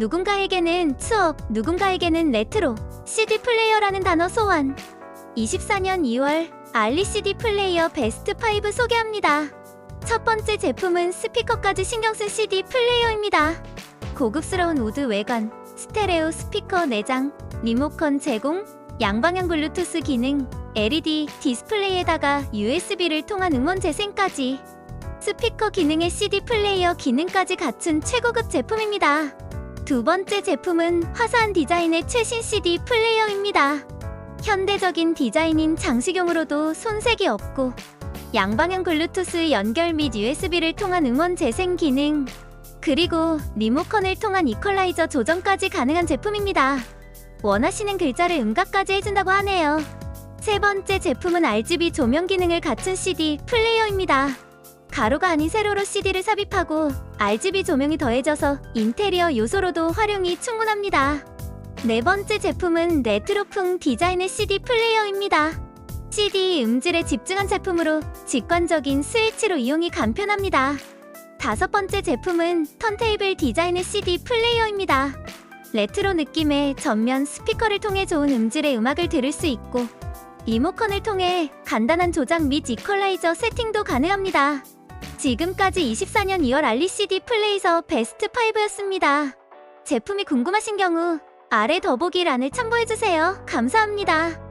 누군가에게는 추억, 누군가에게는 레트로, CD 플레이어라는 단어 소환. 24년 2월 알리 CD 플레이어 베스트 5 소개합니다. 첫 번째 제품은 스피커까지 신경 쓴 CD 플레이어입니다. 고급스러운 우드 외관, 스테레오 스피커 내장, 리모컨 제공, 양방향 블루투스 기능, LED 디스플레이에다가 USB를 통한 음원 재생까지 스피커 기능의 CD 플레이어 기능까지 갖춘 최고급 제품입니다. 두 번째 제품은 화사한 디자인의 최신 CD 플레이어입니다. 현대적인 디자인인 장식용으로도 손색이 없고 양방향 블루투스 연결 및 USB를 통한 음원 재생 기능 그리고 리모컨을 통한 이퀄라이저 조정까지 가능한 제품입니다. 원하시는 글자를 음각까지 해준다고 하네요. 세 번째 제품은 RGB 조명 기능을 갖춘 CD 플레이어입니다. 가로가 아닌 세로로 CD를 삽입하고 RGB 조명이 더해져서 인테리어 요소로도 활용이 충분합니다. 네 번째 제품은 레트로풍 디자인의 CD 플레이어입니다. CD 음질에 집중한 제품으로 직관적인 스위치로 이용이 간편합니다. 다섯 번째 제품은 턴테이블 디자인의 CD 플레이어입니다. 레트로 느낌의 전면 스피커를 통해 좋은 음질의 음악을 들을 수 있고 리모컨을 통해 간단한 조작 및 이퀄라이저 세팅도 가능합니다. 지금까지 24년 2월 알리 CD 플레이서 베스트 5였습니다. 제품이 궁금하신 경우 아래 더보기란을 참고해주세요. 감사합니다.